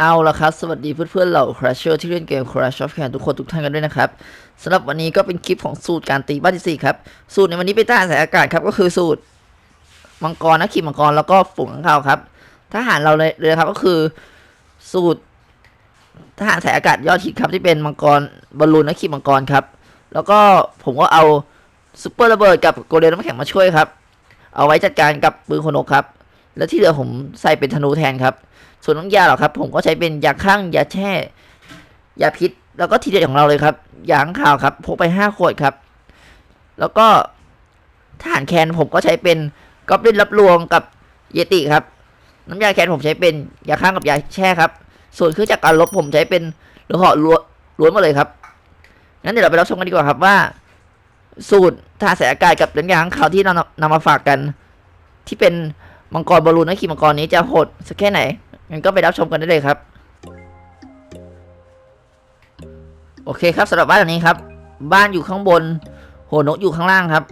เอาละครับ สวัสดีเพื่อนๆเหล่า Crasher ที่เล่นเกม Crash of Clans ทุกคนทุกท่านกันด้วยนะครับสำหรับวันนี้ก็เป็นคลิปของสูตรการตีบ้านที่สี่ครับ สูตรในวันนี้เป็นทหารสายอากาศครับ ก็คือสูตรมังกรนักขี่มังกรแล้วก็ฝูงข้างคาวครับทหารเราเลยเลยครับก็คือสูตรทหารสายอากาศยอดฮิตครับที่เป็นมังกรบอลลูนนักขี่มังกรครับ แล้วก็ผมก็เอาซุปเปอร์ระเบิดกับโกลเด้นน้ำแข็งมาช่วยครับ เอาไว้จัดการกับปืนคนกครับ แล้วที่เหลือผมใส่เป็นธนูแทนครับ ส่วนน้ำยาหรอครับ ผมก็ใช้เป็นยาข้างยาแช่ยาพิษ แล้วก็ทีเด็ดของเราเลยครับยาข้างข่าวครับพกไปห้าขวดครับ แล้วก็ทหารแคนผมก็ใช้เป็นก๊อบลินรับรวงกับเยติครับ น้ำยาแคนผมใช้เป็นยาข้างกับยาแช่ครับ ส่วนเครื่องจักรการลบผมใช้เป็นโลหะล้วนล้วนมาเลยครับงั้นเดี๋ยวเราไปรับชมกันดีกว่าครับว่า สูตรทหารสายอากาศกับน้ำยาข้างข่าวที่เรานำมาฝากกัน ที่เป็นมังกรบอลลูนนักขี่มังกรนี้จะโหดสักแค่ไหน งั้นก็ไปรับชมกันได้เลยครับ โอเคครับสำหรับบ้านหลังนี้ครับ บ้านอยู่ข้างบน หัวนกอยู่ข้างล่างครับ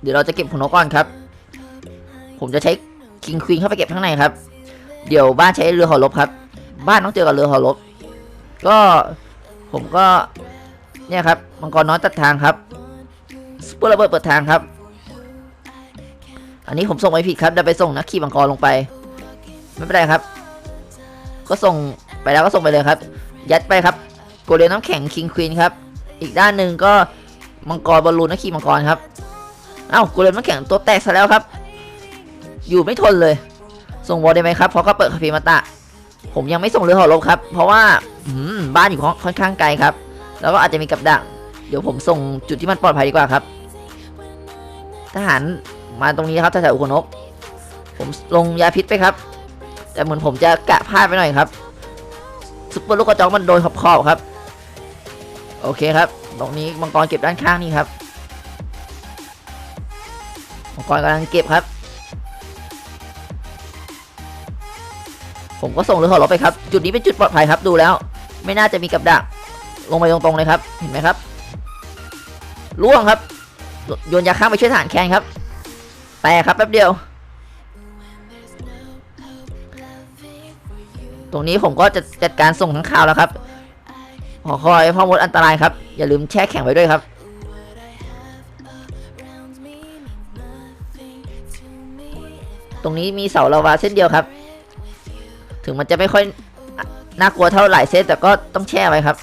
เดี๋ยวเราจะเก็บหัวนกก่อนครับ ผมจะใช้คิงควีนเข้าไปเก็บข้างในครับ เดี๋ยวบ้านใช้เรือหอรบครับ บ้านต้องเจอกับเรือหอรบก็ผมก็เนี่ยครับมังกรน้อยตัดทางครับสปูระเบิดเปิดทางครับ อันนี้ผมส่งไปผิดครับเดี๋ยวไปส่งนักขี่มังกรลงไป ไม่เป็นไรครับ ก็ส่งไปแล้วก็ส่งไปเลยครับ ยัดไปครับโกเลนน้ำแข็งคิงควีนครับ อีกด้านหนึ่งก็มังกรบอลลูนนักขี่มังกรครับ เอ้าโกเลนน้ำแข็งตัวแตกซะแล้วครับ อยู่ไม่ทนเลย ส่งบอลได้ไหมครับเพราะก็เปิดคาเฟ่มาตะ ผมยังไม่ส่งเรือหอรบครับ เพราะว่าบ้านอยู่ค่อนข้างไกลครับ แล้วก็อาจจะมีกับดัก เดี๋ยวผมส่งจุดที่มันปลอดภัยดีกว่าครับ ทหารมาตรงนี้ครับแถวๆอุโคนกผมลงยาพิษไปครับ แต่เหมือนผมจะกะพลาดไปหน่อยครับซุปเปอร์ลูกกระจอกมันโดนขอบขอบครับ โอเคครับ ตรงนี้มังกรเก็บด้านข้างนี่ครับมังกรกำลังเก็บครับ ผมก็ส่งเรือหอรบไปครับ จุดนี้เป็นจุดปลอดภัยครับดูแล้ว ไม่น่าจะมีกับดักลงไปตรงๆเลยครับ เห็นไหมครับล่วงครับโยนยาข้างไปช่วยทหารแคนครับ แต่ครับแป๊บเดียว รงนี้ผมก็จะจัดการส่งทั้งข่าวแล้วครับขอคอยพ่อมดอันตรายครับ อย่าลืมแช่แข็งไว้ด้วยครับ ตรงนี้มีเสาลาวาเส้นเดียวครับ ถึงมันจะไม่ค่อยน่ากลัวเท่าหลายเส้นแต่ก็ต้องแช่ไว้ครับ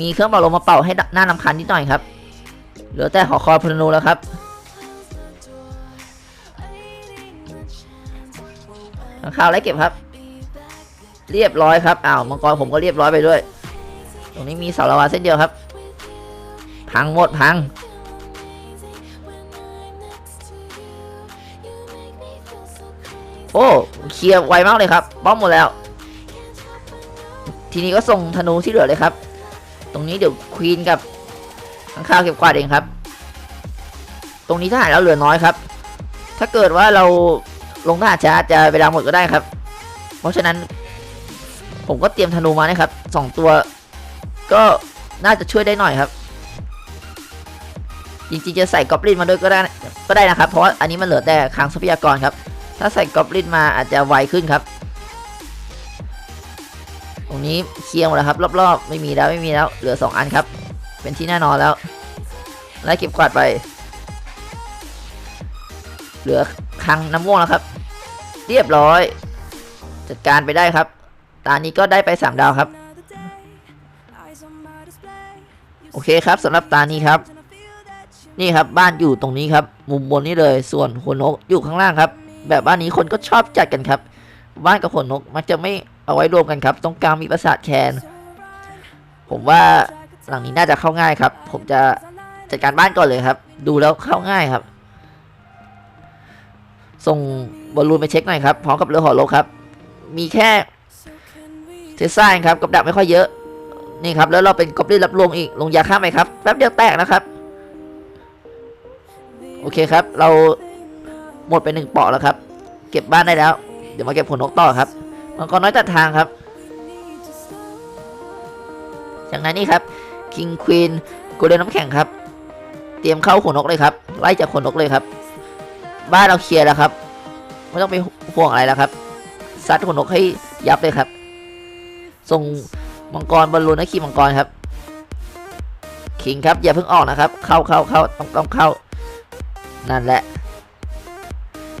มีเครื่องเป่าลมมาเป่าให้หน้านำคันนิดหน่อยครับ เหลือแต่หอคอยพลนูแล้วครับ ข้างข่าวไรเก็บครับ เรียบร้อยครับอ้าวมังกรผมก็เรียบร้อยไปด้วย ตรงนี้มีเสาละวาเส้นเดียวครับ พังหมดพังโอ้เคลียร์ไวมากเลยครับป้อมหมดแล้ว ทีนี้ก็ส่งธนูที่เหลือเลยครับ ตรงนี้เดี๋ยวควีนกับข้างข้าวเก็บกวาดเองครับ ตรงนี้ทหารเราเหลือน้อยครับ ถ้าเกิดว่าเรา ลงทหารช้าจะเวลาหมดก็ได้ครับ เพราะฉะนั้น ผมก็เตรียมธนูมานะครับสองตัว ก็น่าจะช่วยได้หน่อยครับ จริงๆจะใส่กอบลินมาด้วยก็ได้ก็ได้นะครับ เพราะว่าอันนี้มันเหลือแต่คลังทรัพยากรครับ ถ้าใส่กอบลินมาอาจจะไวขึ้นครับ ตรงนี้เคลียร์หมดแล้วครับรอบๆ ไม่มีแล้วไม่มีแล้วเหลือ 2 อันครับ เป็นที่แน่นอนแล้วไล่เก็บกวาดไป เหลือคังน้ำม่วงแล้วครับ เรียบร้อย จัดการไปได้ครับ ตานี้ก็ได้ไป 3 ดาวครับ โอเคครับสำหรับตานี้ครับ นี่ครับบ้านอยู่ตรงนี้ครับ มุมบนนี้เลย ส่วนหัวนกอยู่ข้างล่างครับ แบบบ้านนี้คนก็ชอบจัดกันครับ บ้านกับหัวนกมักจะไม่เอาไว้รวมกันครับ ตรงกลางมีปราสาทแคน ผมว่าหลังนี้น่าจะเข้าง่ายครับ ผมจะจัดการบ้านก่อนเลยครับ ดูแล้วเข้าง่ายครับ ส่ง บอลลูนไปเช็คหน่อยครับพร้อมกับเรือหอรบครับ มีแค่เทสซ่าครับกับดักไม่ค่อยเยอะนี่ครับแล้วเราเป็นกอบลินรับลงอีกลงยาฆ่าไหมครับแป๊บเดียวแตกนะครับ โอเคครับ เราหมดไปหนึ่งเปาะแล้วครับ เก็บบ้านได้แล้ว เดี๋ยวมาเก็บผลนกต่อครับมังกรน้อยตัดทางครับจากนั้นนี่ครับคิงควีนกูเดนน้ำแข็งครับ เตรียมเข้าขนนกเลยครับ ไล่จากขนนกเลยครับ บ้านเราเคลียร์แล้วครับ ไม่ต้องไปห่วงอะไรแล้วครับซัดหัวนกให้ยับเลยครับ ส่งมังกรบอลลูนให้ขี่มังกรครับคิงครับอย่าเพิ่งออกนะครับ เข้าเข้าเข้าต้องต้องเข้า นั่นแหละ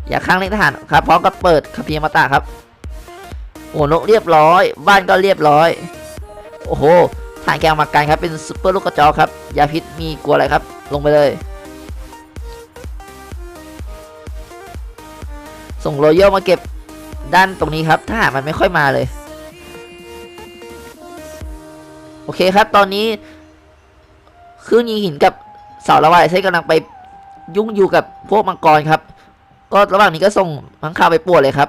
อย่าข้างเล่นทหารครับพร้อมกับเปิดคาเพียมาตาครับโอ้นกเรียบร้อย บ้านก็เรียบร้อย โอ้โหฐานแกงมากันครับเป็นซุปเปอร์ลูกกระจอกครับยาพิษมีกลัวอะไรครับ ลงไปเลย ส่งโรยัลมาเก็บด้านตรงนี้ครับ ถ้าหามันไม่ค่อยมาเลย โอเคครับ ตอนนี้เครื่องยิงหินกับเสาระบายเส้นกำลังไปยุ่งอยู่กับพวกมังกรครับ ก็ระหว่างนี้ก็ส่งมังคาวไปปวนเลยครับ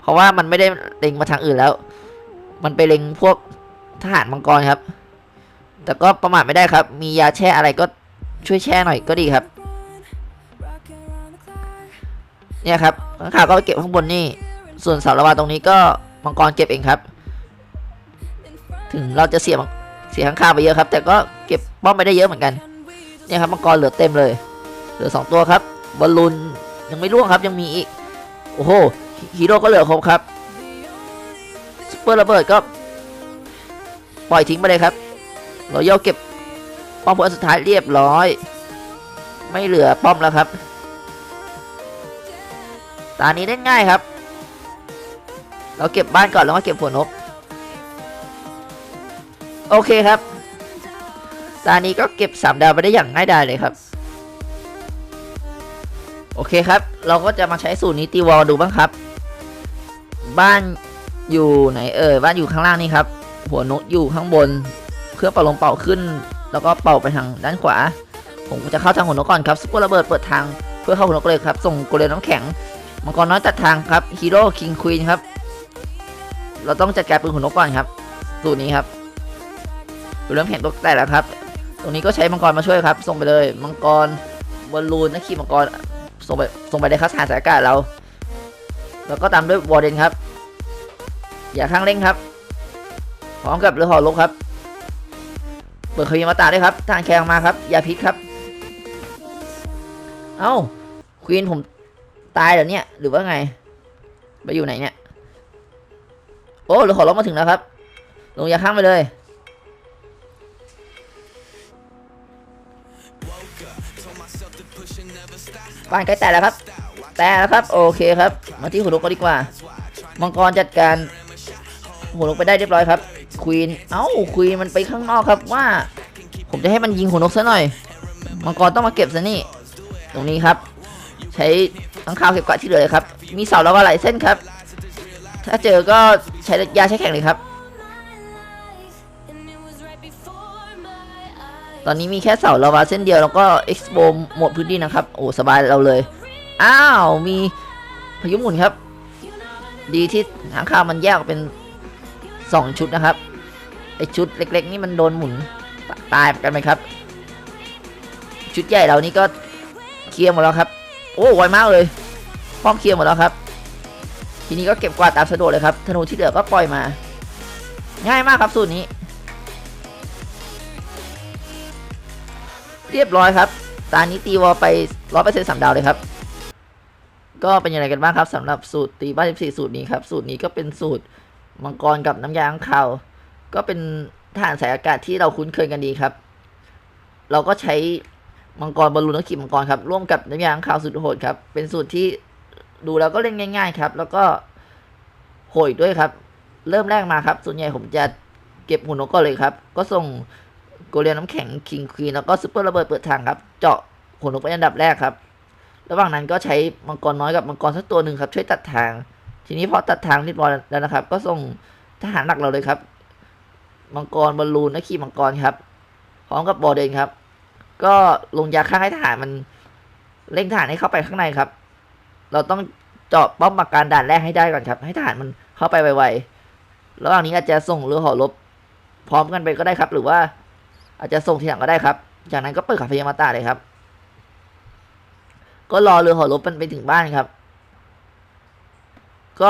เพราะว่ามันไม่ได้เล็งมาทางอื่นแล้ว มันไปเล็งพวกทหารมังกรครับ แต่ก็ประมาทไม่ได้ครับ มียาแช่อะไรก็ช่วยแช่หน่อยก็ดีครับ เนี่ยครับข้างข่าวก็ไปเก็บข้างบนนี่ ส่วนเสาระวาตรงนี้ก็มังกรเก็บเองครับ ถึงเราจะเสียเสียข้างข่าวไปเยอะครับ แต่ก็เก็บป้อมไปได้เยอะเหมือนกัน เนี่ยครับมังกรเหลือเต็มเลย เหลือสองตัวครับบอลลูนยังไม่ร่วงครับยังมีอีก โอ้โหฮีโร่ก็เหลือครบครับซุปเปอร์ระเบิดก็ ปล่อยทิ้งไปเลยครับเราโยกเก็บป้อมผลสุดท้ายเรียบร้อย ไม่เหลือป้อมแล้วครับ ตานี้เล่นง่ายครับ เราเก็บบ้านก่อนแล้วมาเก็บหัวนกโอเคครับ ตานี้ก็เก็บสามดาวไปได้อย่างง่ายดายเลยครับ โอเคครับ เราก็จะมาใช้สูตรนี้ตีวอลดูบ้างครับ บ้านอยู่ไหนเอ่ยบ้านอยู่ข้างล่างนี่ครับ หัวนกอยู่ข้างบนเครื่องเป่าลมเป่าขึ้น แล้วก็เป่าไปทางด้านขวา ผมจะเข้าทางหัวนกก่อนครับซุปเปอร์ระเบิดเปิดทางเพื่อเข้าหัวนกเลยครับ ส่งโกเลมน้ำแข็ง มังกรน้อยตัดทางครับฮีโร่คิงควีนครับ เราต้องจัดการปืนหัวนกก่อนครับสูตรนี้ครับเริ่มแข็งตัวแต่แล้วครับ ตรงนี้ก็ใช้มังกรมาช่วยครับ ส่งไปเลย มังกรบอลลูนนักขี่มังกรส่งไปส่งไปในคัสหาสายอากาศเรา แล้วก็ตามด้วยวอร์เดนครับ อย่าข้างเร่งครับ พร้อมกับเรือหอลกครับ เปิดคาวิมาตาด้วยครับทางแคงมาครับ อย่าพิษครับ เอ้าควีนผม ตายเหรอเนี่ยหรือว่าไง ไปอยู่ไหนเนี่ย โอ้เรือหอลกมาถึงแล้วครับลงอย่าข้างไปเลย บ้านใกล้แตกแล้วครับ แตกแล้วครับ โอเคครับ มาที่หัวนกก็ดีกว่า มังกรจัดการหัวนกไปได้เรียบร้อยครับ ควีน เอ้า ควีนมันไปข้างนอกครับว่า ผมจะให้มันยิงหัวนกซะหน่อย มังกรต้องมาเก็บซะนี่ ตรงนี้ครับ ใช้ทั้งข้าวเก็บกวาดที่เหลือเลยครับ มีเสาแล้วก็หลายเส้นครับ ถ้าเจอก็ใช้ยาใช้แข็งเลยครับ ตอนนี้มีแค่เสาลาวาเส้นเดียวแล้วก็เอ็กซ์โบหมดพื้นที่นะครับ โอ้สบายเราเลย อ้าว มีพายุหมุนครับ ดีที่หางคาวมันแยกเป็นสองชุดนะครับ ไอชุดเล็ก ๆ นี่มันโดนหมุนตายกันไหมครับ ชุดใหญ่เรานี่ก็เคลียร์หมดแล้วครับ โอ้ไวมากเลยป้อมเคลียร์หมดแล้วครับ ทีนี้ก็เก็บกวาดตามสะดวกเลยครับธนูที่เหลือก็ปล่อยมา ง่ายมากครับสูตรนี้ เรียบร้อยครับตานี้ตีวอลไปร้อยเปอร์เซ็นต์สามดาวเลยครับ ก็เป็นยังไงกันบ้างครับสำหรับสูตรตีบ้าน14สูตรนี้ครับสูตรนี้ก็เป็นสูตรมังกรกับน้ำยาข้างคาวก็เป็นทหารสายอากาศที่เราคุ้นเคยกันดีครับ เราก็ใช้ มังกรบอลลูนและขีมังกรครับ ร่วมกับน้ำยางข้าวสุดโหดครับ เป็นสูตรที่ดูแล้วก็เล่นง่าย ๆ ครับ แล้วก็โหดด้วยครับ เริ่มแรกมาครับ ส่วนใหญ่ผมจะเก็บหุ่นนกก่อนเลยครับ ก็ส่งโกเลียนน้ำแข็งคิงควีนแล้วก็ซูเปอร์ระเบิดเปิดทางครับ เจาะหัวนนกเป็นอันดับแรกครับ ระหว่างนั้นก็ใช้มังกรน้อยกับมังกรสักตัวหนึ่งครับ ช่วยตัดทาง ทีนี้พอตัดทางเรียบร้อยแล้วนะครับ ก็ส่งทหารหลักเราเลยครับ มังกรบอลลูนและขี่มังกรครับ พร้อมกับบอเดนครับ ก็ลงยาฆ่าให้ทหารมันเร่งทหารให้เข้าไปข้างในครับ เราต้องเจาะป้อมปราการด่านแรกให้ได้ก่อนครับ ให้ทหารมันเข้าไปไวๆระหว่างนี้อาจจะส่งเรือหอรบพร้อมกันไปก็ได้ครับ หรือว่า อาจจะส่งทีหลังก็ได้ครับ จากนั้นก็เปิดคาเฟ่ยามาตาเลยครับ ก็รอเรือหอรบมันไปถึงบ้านครับ ก็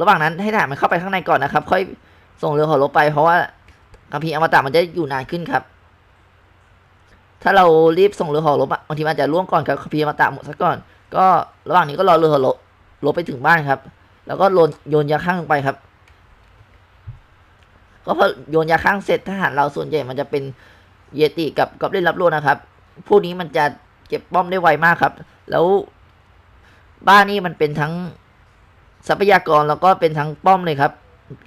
ระหว่างนั้นให้ทหารมันเข้าไปข้างในก่อนนะครับ ค่อยส่งเรือหอรบไป เพราะว่าคาเฟ่อมตะมันจะอยู่นานขึ้นครับ ถ้าเรารีบส่งเรือห่อรบอะบางทีมันจะล่วงก่อนกับคาเฟ่อมตะหมดซะก่อน ก็ระหว่างนี้ก็รอเรือห่อรบลบไปถึงบ้านครับ แล้วก็โยนโยนยาข้างลงไปครับ ก็พอโยนยาข้างเสร็จทหารเราส่วนใหญ่มันจะเป็นเยติกับกอบเลินรับรู้นะครับพวกนี้มันจะเก็บป้อมได้ไวมากครับ แล้วบ้านนี้มันเป็นทั้งทรัพยากรแล้วก็เป็นทั้งป้อมเลยครับ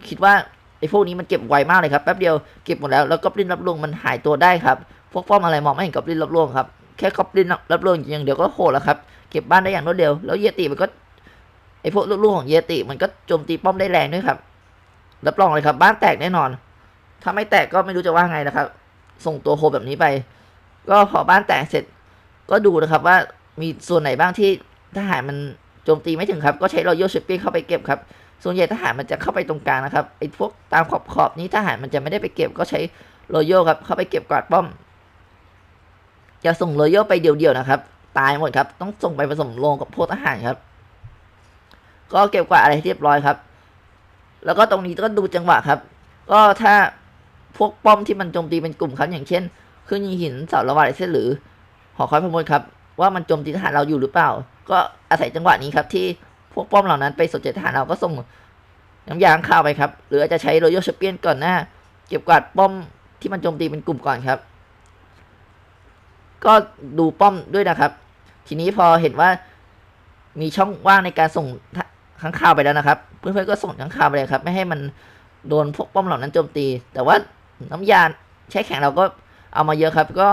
คิดว่าไอ้พวกนี้มันเก็บไวมากเลยครับแป๊บเดียวเก็บหมดแล้วแล้วกอบลินรับรู้มันหายตัวได้ครับ พวกป้อมอะไรมองไม่เห็นกอบลินรับรู้ครับแค่กอบลินรับรู้อย่างเดียวก็โหดแล้วครับเก็บบ้านได้อย่างรวดเร็วแล้วเยติมันก็ไอพวกลูกๆของเยติมันก็โจมตีป้อมได้แรงด้วยครับรับรองเลยครับ บ้านแตกแน่นอน ถ้าไม่แตกก็ไม่รู้จะว่าไงนะครับ ส่งตัวโฮแบบนี้ไป ก็พอบ้านแตกเสร็จ ก็ดูนะครับว่ามีส่วนไหนบ้างที่ทหารมันโจมตีไม่ถึงครับ ก็ใช้รอยัลชิปปี้เข้าไปเก็บครับ ส่วนใหญ่ทหารมันจะเข้าไปตรงกลางนะครับไอ้พวกตามขอบขอบนี้ทหารมันจะไม่ได้ไปเก็บ ก็ใช้รอยัลครับเข้าไปเก็บกวาดป้อม จะส่งรอยัลไปเดี่ยวๆนะครับ ตายหมดครับ ต้องส่งไปผสมโรงกับพวกทหารครับ ก็เก็บกวาดอะไรเรียบร้อยครับ แล้วก็ตรงนี้ก็ดูจังหวะครับ ก็ถ้าพวกป้อมที่มันโจมตีเป็นกลุ่มครับ อย่างเช่นเครื่องยิงหินเสาระบายเส้นหรือ หอคอยพมลครับ ว่ามันโจมตีทหารเราอยู่หรือเปล่า ก็อาศัยจังหวะนี้ครับ ที่พวกป้อมเหล่านั้นไปสนใจทหารเราก็ส่งน้ำยางข้าวไปครับ หรืออาจจะใช้รอยัลชเปียนก่อนหน้า เก็บกวาดป้อมที่มันโจมตีเป็นกลุ่มก่อนครับ ก็ดูป้อมด้วยนะครับ ทีนี้พอเห็นว่ามีช่องว่างในการส่งข้างข่าวไปแล้วนะครับ เพื่อนๆก็ส่งข้างข่าวไปเลยครับ ไม่ให้มันโดนพวกป้อมเหล่านั้นโจมตี แต่ว่าน้ำยาใช้แข็งเราก็เอามาเยอะครับ ก็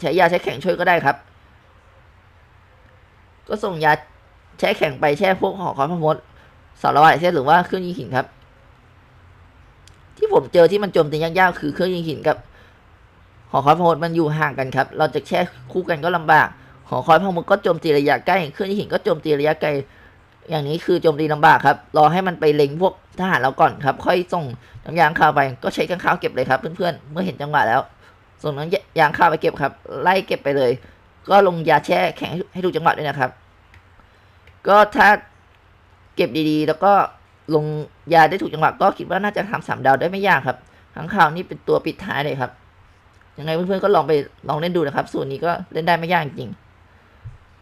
ใช้ยาใช้แข็งช่วยก็ได้ครับ ก็ส่งยาใช้แข็งไปแช่พวกหอคอยพมดสารวัตรเส้นหรือว่าเครื่องยิงหินครับ ที่ผมเจอที่มันโจมตียากๆคือเครื่องยิงหินกับ หอคอยพมดมันอยู่ห่างกันครับ เราจะแช่คู่กันก็ลำบาก หอคอยพมดก็โจมตีระยะใกล้เครื่องยิงหินก็โจมตีระยะไกล อย่างนี้คือโจมตีลำบากครับ รอให้มันไปเล็งพวกทหารเราก่อนครับ ค่อยส่งน้ำยางข้าวไป ก็ใช้ข้างข้าวเก็บเลยครับ เพื่อนๆ เมื่อเห็นจังหวะแล้ว ส่งน้ำยางข้าวไปเก็บครับ ไล่เก็บไปเลย ก็ลงยาแช่แข็งให้ถูกจังหวะด้วยนะครับ ก็ถ้าเก็บดีๆ แล้วก็ลงยาได้ถูกจังหวะก็คิดว่าน่าจะทำสามดาวได้ไม่ยากครับข้างข้าวนี่เป็นตัวปิดท้ายเลยครับ ยังไงเพื่อนๆก็ลองไปลองเล่นดูนะครับ สูตรนี้ก็เล่นได้ไม่ยากจริง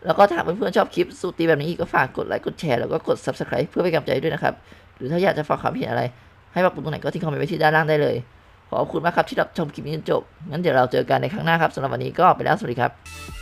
แล้วก็ถ้าเพื่อนๆชอบคลิปสูตรตีแบบนี้อีกก็ฝากกดไลค์กดแชร์แล้วก็กด subscribe เพื่อเป็นกำลังใจด้วยนะครับ หรือถ้าอยากจะฝากความเห็นอะไร ให้ปรับปรุงตรงไหนก็ทิ้งคอมเมนต์ไว้ที่ด้านล่างได้เลย ขอบคุณมากครับที่รับชมคลิปนี้จนจบงั้นเดี๋ยวเราเจอกันในครั้งหน้าครับสำหรับวันนี้ก็ไปแล้วสวัสดีครับ